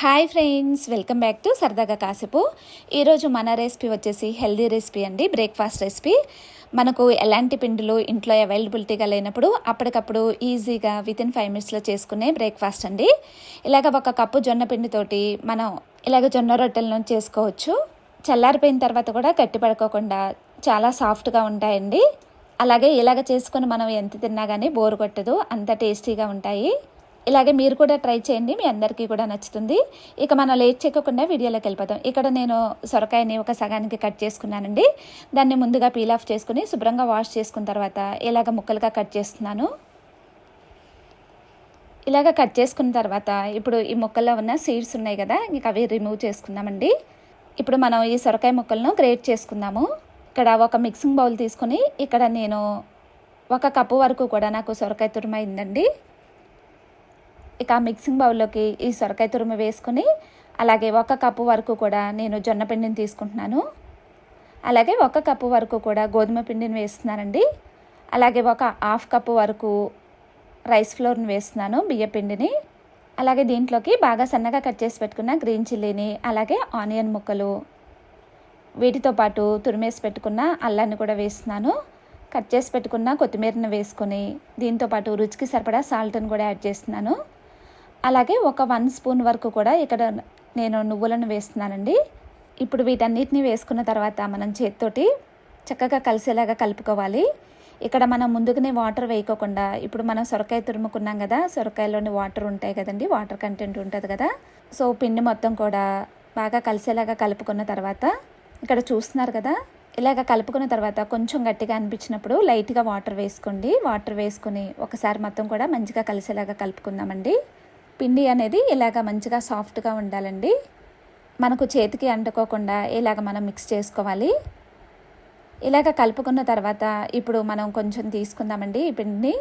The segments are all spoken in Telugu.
Hi friends welcome back to సరదాగా కాసేపు ఈరోజు మన రెసిపీ వచ్చేసి హెల్దీ రెసిపీ అండి బ్రేక్ఫాస్ట్ రెసిపీ మనకు ఎలాంటి పిండిలు ఇంట్లో అవైలబిలిటీగా లేనప్పుడు అప్పటికప్పుడు ఈజీగా విత్ ఇన్ ఫైవ్ మినిట్స్లో చేసుకునే బ్రేక్ఫాస్ట్ అండి. ఇలాగ ఒక కప్పు జొన్న పిండితోటి మనం ఇలాగ జొన్న రొట్టెలను చేసుకోవచ్చు. చల్లారిపోయిన తర్వాత కూడా గట్టిపడుకోకుండా చాలా సాఫ్ట్గా ఉంటాయండి. అలాగే ఇలాగ చేసుకొని మనం ఎంత తిన్నా కానీ బోరు కొట్టదు అంత టేస్టీగా ఉంటాయి. ఇలాగే మీరు కూడా ట్రై చేయండి. మీ అందరికీ కూడా నచ్చుతుంది. ఇక మనం లేట్ చేయకుండా వీడియోలోకి వెళ్ళిపోతాం ఇక్కడ నేను సొరకాయని ఒక సగానికి కట్ చేసుకున్నానండి. దాన్ని ముందుగా పీల్ ఆఫ్ చేసుకుని శుభ్రంగా వాష్ చేసుకున్న తర్వాత ఇలాగ ముక్కలుగా కట్ చేస్తున్నాను. ఇలాగ కట్ చేసుకున్న తర్వాత ఇప్పుడు ఈ ముక్కల్లో ఉన్న సీడ్స్ ఉన్నాయి కదా ఇంక అవి రిమూవ్ చేసుకుందామండి. ఇప్పుడు మనం ఈ సొరకాయ ముక్కలను గ్రేట్ చేసుకుందాము. ఇక్కడ ఒక మిక్సింగ్ బౌల్ తీసుకొని ఇక్కడ నేను ఒక కప్పు వరకు కూడా నాకు సొరకాయ తురుమైందండి. ఇక మిక్సింగ్ బౌల్లోకి ఈ సొరకాయ తురుము వేసుకుని అలాగే ఒక కప్పు వరకు కూడా నేను జొన్న పిండిని తీసుకుంటున్నాను. అలాగే ఒక కప్పు వరకు కూడా గోధుమ పిండిని వేస్తున్నానండి. అలాగే ఒక హాఫ్ కప్పు వరకు రైస్ ఫ్లోర్ని వేస్తున్నాను బియ్య పిండిని. అలాగే దీంట్లోకి బాగా సన్నగా కట్ చేసి పెట్టుకున్న గ్రీన్ చిల్లీని అలాగే ఆనియన్ ముక్కలు వీటితో పాటు తురిమేసి పెట్టుకున్న అల్లాన్ని కూడా వేస్తున్నాను. కట్ చేసి పెట్టుకున్న కొత్తిమీరని వేసుకొని దీంతో పాటు రుచికి సరిపడా సాల్ట్ని కూడా యాడ్ చేస్తున్నాను. అలాగే ఒక వన్ స్పూన్ వరకు కూడా ఇక్కడ నేను నువ్వులను వేస్తున్నానండి. ఇప్పుడు వీటన్నిటిని వేసుకున్న తర్వాత మనం చేతితోటి చక్కగా కలిసేలాగా కలుపుకోవాలి. ఇక్కడ మనం ముందుగానే వాటర్ వేయకోకుండా ఇప్పుడు మనం సొరకాయ తురుముకున్నాం కదా సొరకాయలోని వాటర్ ఉంటాయి కదండి వాటర్ కంటెంట్ ఉంటుంది కదా. సో పిండి మొత్తం కూడా బాగా కలిసేలాగా కలుపుకున్న తర్వాత ఇక్కడ చూస్తున్నారు కదా ఇలాగ కలుపుకున్న తర్వాత కొంచెం గట్టిగా అనిపించినప్పుడు లైట్గా వాటర్ వేసుకోండి. వాటర్ వేసుకుని ఒకసారి మొత్తం కూడా మంచిగా కలిసేలాగా కలుపుకుందామండి. పిండి అనేది ఇలాగ మంచిగా సాఫ్ట్గా ఉండాలండి. మనకు చేతికి అంటుకోకుండా ఇలాగ మనం మిక్స్ చేసుకోవాలి. ఇలాగ కలుపుకున్న తర్వాత ఇప్పుడు మనం కొంచెం తీసుకుందామండి ఈ పిండిని.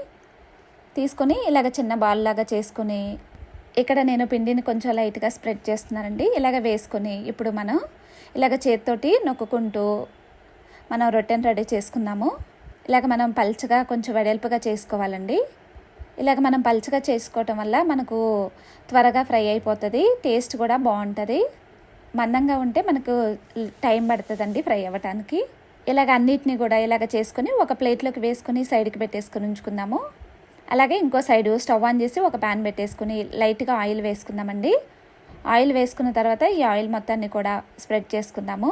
తీసుకొని ఇలాగ చిన్న బాల్ లాగా చేసుకుని ఇక్కడ నేను పిండిని కొంచెం లైట్గా స్ప్రెడ్ చేస్తున్నానండి. ఇలాగ వేసుకొని ఇప్పుడు మనం ఇలాగ చేతితోటి నొక్కుంటూ మనం రొట్టెని రెడీ చేసుకుందాము. ఇలాగ మనం పల్చగా కొంచెం వెడల్పుగా చేసుకోవాలండి. ఇలాగ మనం పలుచగా చేసుకోవటం వల్ల మనకు త్వరగా ఫ్రై అయిపోతుంది టేస్ట్ కూడా బాగుంటుంది. మందంగా ఉంటే మనకు టైం పడుతుందండి ఫ్రై అవ్వటానికి. ఇలాగ అన్నిటిని కూడా ఇలాగ చేసుకుని ఒక ప్లేట్లోకి వేసుకుని సైడ్కి పెట్టేసుకుని ఉంచుకుందాము. అలాగే ఇంకో సైడు స్టవ్ ఆన్ చేసి ఒక ప్యాన్ పెట్టేసుకుని లైట్గా ఆయిల్ వేసుకుందామండి. ఆయిల్ వేసుకున్న తర్వాత ఈ ఆయిల్ మొత్తాన్ని కూడా స్ప్రెడ్ చేసుకుందాము.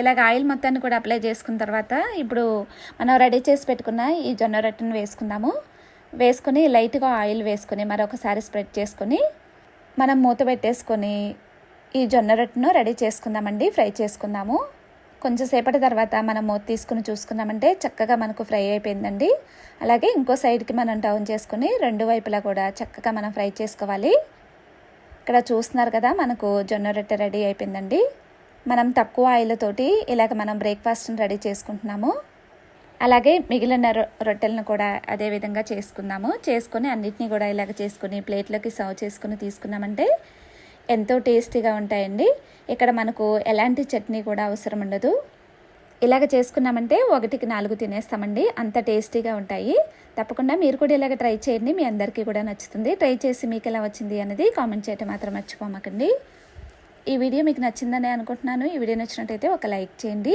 ఇలాగ ఆయిల్ మొత్తాన్ని కూడా అప్లై చేసుకున్న తర్వాత ఇప్పుడు మనం రెడీ చేసి పెట్టుకున్న ఈ జొన్న రొట్టెను వేసుకుందాము. వేసుకొని లైట్గా ఆయిల్ వేసుకొని మరొకసారి స్ప్రెడ్ చేసుకొని మనం మూత పెట్టేసుకొని ఈ జొన్న రొట్టెను రెడీ చేసుకుందామండి ఫ్రై చేసుకుందాము. కొంచెం సేపటి తర్వాత మనం మూత తీసుకుని చూసుకున్నామంటే చక్కగా మనకు ఫ్రై అయిపోయిందండి. అలాగే ఇంకో సైడ్కి మనం టౌన్ చేసుకుని రెండు వైపులా కూడా చక్కగా మనం ఫ్రై చేసుకోవాలి. ఇక్కడ చూస్తున్నారు కదా మనకు జొన్న రొట్టె రెడీ అయిపోయిందండి. మనం తక్కువ ఆయిల్ తోటి ఇలాగ మనం బ్రేక్ఫాస్ట్ని రెడీ చేసుకుంటున్నాము. అలాగే మిగిలిన రొట్టెలను కూడా అదే విధంగా చేసుకుందాము. చేసుకొని అన్నిటినీ కూడా ఇలాగ చేసుకుని ప్లేట్లోకి సర్వ్ చేసుకుని తీసుకున్నామంటే ఎంతో టేస్టీగా ఉంటాయండి. ఇక్కడ మనకు ఎలాంటి చట్నీ కూడా అవసరం ఉండదు. ఇలాగ చేసుకున్నామంటే ఒకటికి నాలుగు తినేస్తామండి. అంత టేస్టీగా ఉంటాయి. తప్పకుండా మీరు కూడా ఇలాగ ట్రై చేయండి. మీ అందరికీ కూడా నచ్చుతుంది. ట్రై చేసి మీకు ఎలా వచ్చింది అనేది కామెంట్ చేయటం మాత్రం మర్చిపోమాకండి. ఈ వీడియో మీకు నచ్చిందని అనుకుంటున్నాను. ఈ వీడియో నచ్చినట్టయితే ఒక లైక్ చేయండి.